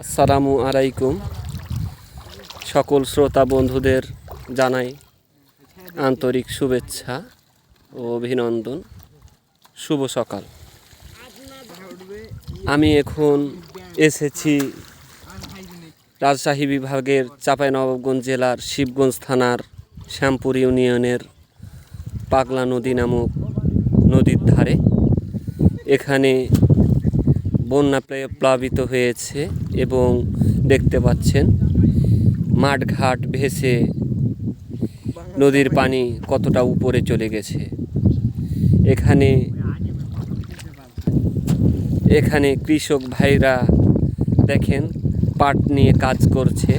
আসসালামু আলাইকুম। সকল শ্রোতা বন্ধুদের জানাই আন্তরিক শুভেচ্ছা ও অভিনন্দন। শুভ সকাল। আমি এখন এসেছি রাজশাহী বিভাগের চাঁপাইনবাবগঞ্জ জেলার শিবগঞ্জ থানার শ্যামপুর ইউনিয়নের পাগলা নদী নামক নদীর ধারে। এখানে বন্যা প্লে- প্লাবিত হয়েছে এবং দেখতে পাচ্ছেন মাঠঘাট ভেসে নদীর পানি কতটা উপরে চলে গেছে। এখানে এখানে কৃষক ভাইরা দেখেন, পাট নিয়ে কাজ করছে,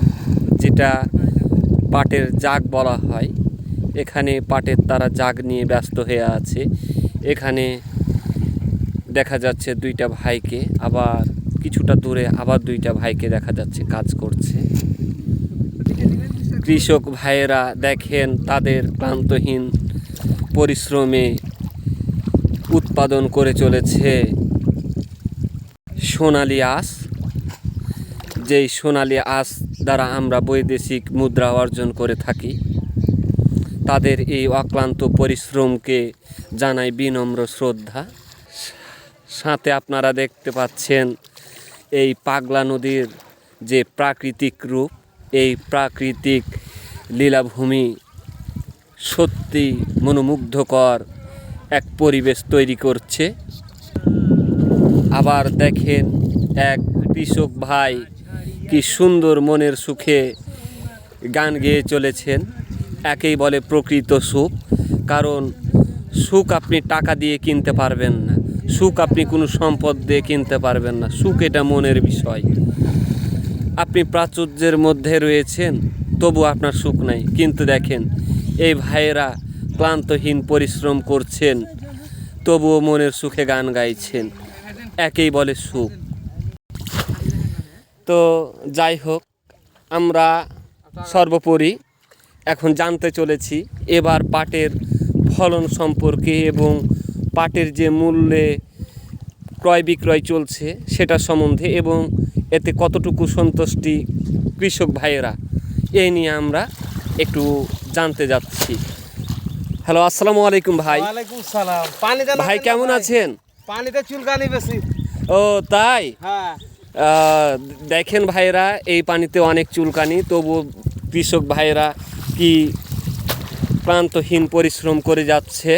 যেটা পাটের জাগ বলা হয়। এখানে পাটের তারা জাগ নিয়ে ব্যস্ত হয়ে আছে। এখানে দেখা যাচ্ছে দুইটা ভাইকে, আবার কিছুটা দূরে আবার দুইটা ভাইকে দেখা যাচ্ছে, কাজ করছে। কৃষক ভাইয়েরা দেখেন তাদের ক্লান্তহীন পরিশ্রমে উৎপাদন করে চলেছে সোনালি আঁশ। যেই সোনালি আঁশ দ্বারা আমরা বৈদেশিক মুদ্রা অর্জন করে থাকি, তাদের এই অক্লান্ত পরিশ্রমকে জানাই বিনম্র শ্রদ্ধা। সাথে আপনারা দেখতে পাচ্ছেন এই পাগলা নদীর যে প্রাকৃতিক রূপ, এই প্রাকৃতিক লীলাভূমি সত্যি মনোমুগ্ধকর এক পরিবেশ তৈরি করছে। আবার দেখেন এক কৃষক ভাই কি সুন্দর মনের সুখে গান গেয়ে চলেছেন। একেই বলে প্রকৃত সুখ, কারণ সুখ আপনি টাকা দিয়ে কিনতে পারবেন না। সুখ আপনি কোনো সম্পদ দিয়ে কিনতে পারবেন না। সুখ এটা মনের বিষয়। আপনি প্রাচুর্যের মধ্যে রয়েছেন, তবু আপনার সুখ নাই। কিন্তু দেখেন, এই ভাইয়েরা ক্লান্তহীন পরিশ্রম করছেন, তবুও মনের সুখে গান গাইছেন। একেই বলে সুখ। তো যাই হোক, আমরা সর্বোপরি এখন জানতে চলেছি, এবার পাটের ফলন সম্পর্কে এবং পাটের যে মূল্যে ক্রয় বিক্রয় চলছে সেটা সম্বন্ধে এবং এতে কতটুকু সন্তুষ্টি কৃষক ভাইয়েরা এই নিয়ে আমরা একটু জানতে যাচ্ছি। হ্যালো আসসালামু আলাইকুম ভাই। ওয়ালাইকুম সালাম। পানিতে ভাই কেমন আছেন? পানিতে চুলকানি বেশি। ও তাই? হ্যাঁ। দেখেন ভাইরা এই পানিতে অনেক চুলকানি তবু কৃষক ভাইরা কি ক্লান্তহীন পরিশ্রম করে যাচ্ছে?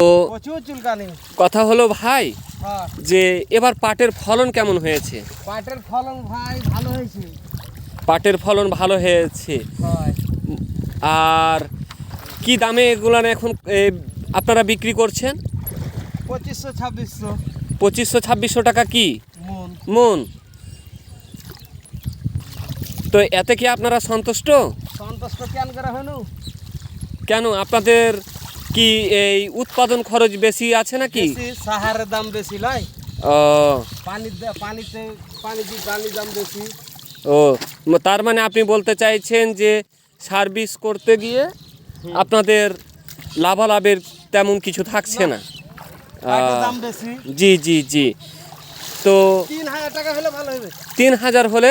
তো কথা হলো ভাই হ্যাঁ। যে এবার পাটের ফলন কেমন হয়েছে? পাটের ফলন ভাই ভালো হয়েছে। পাটের ফলন ভালো হয়েছে। আর কি দামে এগুলো এখন আপনারা বিক্রি করছেন? পঁচিশশো ছাব্বিশশো। পঁচিশশো ছাব্বিশশো টাকা কি? মন। তো এতে কি আপনারা সন্তুষ্ট? সন্তুষ্ট কেন করা হয়নি কেন আপনাদের কি এই উৎপাদন খরচ বেশি আছে নাকি? সাহারের দাম বেশি লয়। ও। পানির পানিতে পানি পানির দাম বেশি। ও তার মানে আপনি বলতে চাইছেন যে সার্ভিস করতে গিয়ে আপনাদের লাভালাভের তেমন কিছু থাকছে না। জি জি জি। তো তিন হাজার টাকা হলে ভালো তিন হাজার হলে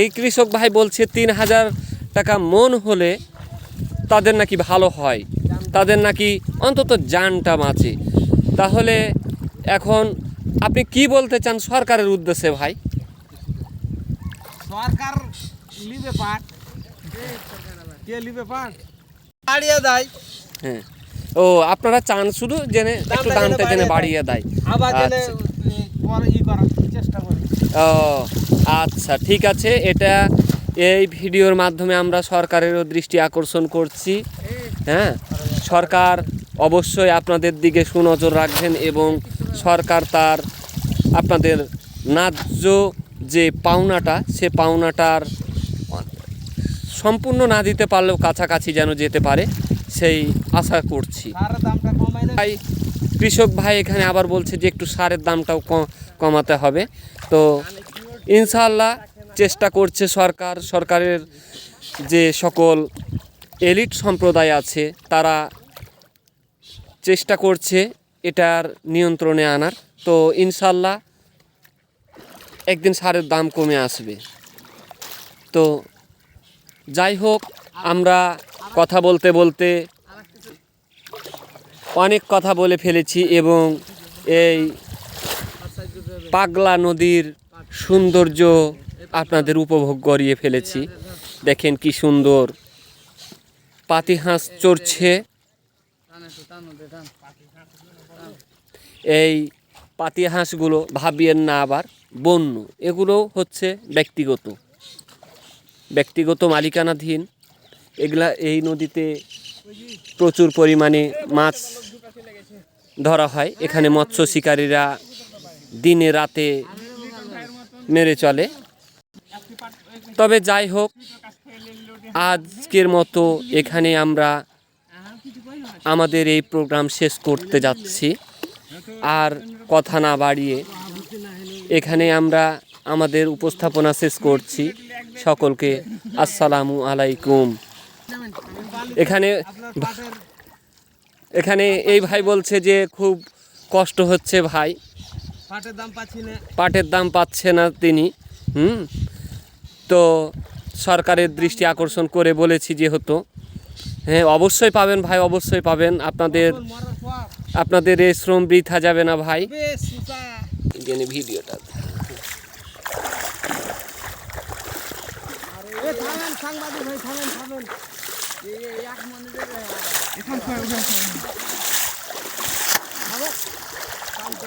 এই কৃষক ভাই বলছে তিন হাজার টাকা মন হলে তাদের নাকি ভালো হয়। তাদের নাকি অন্তত জানটা বাঁচে। তাহলে এখন আপনি কি বলতে চান সরকারের উদ্দেশ্যে ভাই? সরকার লিবে পাট। কে লিবে পাট? বাড়িয়ে দেয়। হ্যাঁ। ও আপনারা চান শুধু জেনে একটু দামটা জেনে বাড়িয়ে দেয়। আবার জেনে আচ্ছা। ই করার চেষ্টা করি। ও আচ্ছা ঠিক আছে। এটা এই ভিডিওর মাধ্যমে আমরা সরকারেরও দৃষ্টি আকর্ষণ করছি। হ্যাঁ? সরকার অবশ্যই আপনাদের দিকে সুনজর রাখবেন এবং সরকার তার আপনাদের ন্যায্য যে পাওনাটা, সে পাওনাটার সম্পূর্ণ না দিতে পারলেও কাছাকাছি যেন যেতে পারে, সেই আশা করছি। ভাই, কৃষক ভাই এখানে আবার বলছে যে একটু সারের দামটাও কমাতে হবে। তো ইনশাল্লাহ চেষ্টা করছে সরকার, সরকারের যে সকল এলিট সম্প্রদায় আছে, তারা চেষ্টা করছে এটার নিয়ন্ত্রণে আনার। তো ইনশাল্লাহ একদিন সারের দাম কমে আসবে। তো যাই হোক, আমরা কথা বলতে বলতে অনেক কথা বলে ফেলেছি এবং এই পাগলা নদীর সৌন্দর্য আপনাদের উপভোগ করিয়ে ফেলেছি। দেখেন কি সুন্দর। পাতিহাঁস চড়ছে। এই পাতিহাঁসগুলো ভাবিয়েন না আবার, বন্য। এগুলো হচ্ছে ব্যক্তিগত। ব্যক্তিগত মালিকানাধীন। এগুলা এই নদীতে প্রচুর পরিমাণে মাছ ধরা হয়। এখানে মৎস্য শিকারীরা দিনে রাতে মেরে চলে। তবে যাই হোক আজকের মতো এখানে আমরা আমাদের এই প্রোগ্রাম শেষ করতে যাচ্ছি। আর কথা না বাড়িয়ে এখানে আমরা আমাদের উপস্থাপনা শেষ করছি। সকলকে আসসালামু আলাইকুম। এখানে এখানে এই ভাই বলছে যে খুব কষ্ট হচ্ছে ভাই। পাটের দাম পাচ্ছি না। পাটের দাম পাচ্ছে না তিনি। হুম। তো সরকারের দৃষ্টি আকর্ষণ করে বলেছি যেহেতু। হ্যাঁ অবশ্যই পাবেন ভাই, অবশ্যই পাবেন। আপনাদের আপনাদের এই শ্রম বৃথা যাবে না ভাই। ভিডিওটা। সাংবাদিক ভাই থামেন থামেন এই এই এক মনে দেবে এখন কয় উঠে থামো শান্ত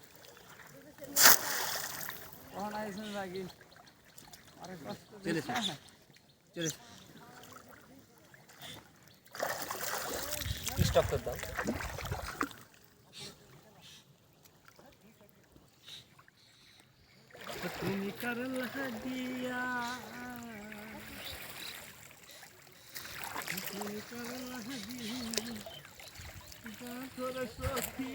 কখন আইছেন লাগি আরে কষ্ট চলেছে। চলে স্টপ করে দাও তুমি করলা দিয়া তুমি করলা দিয়া তোর সখী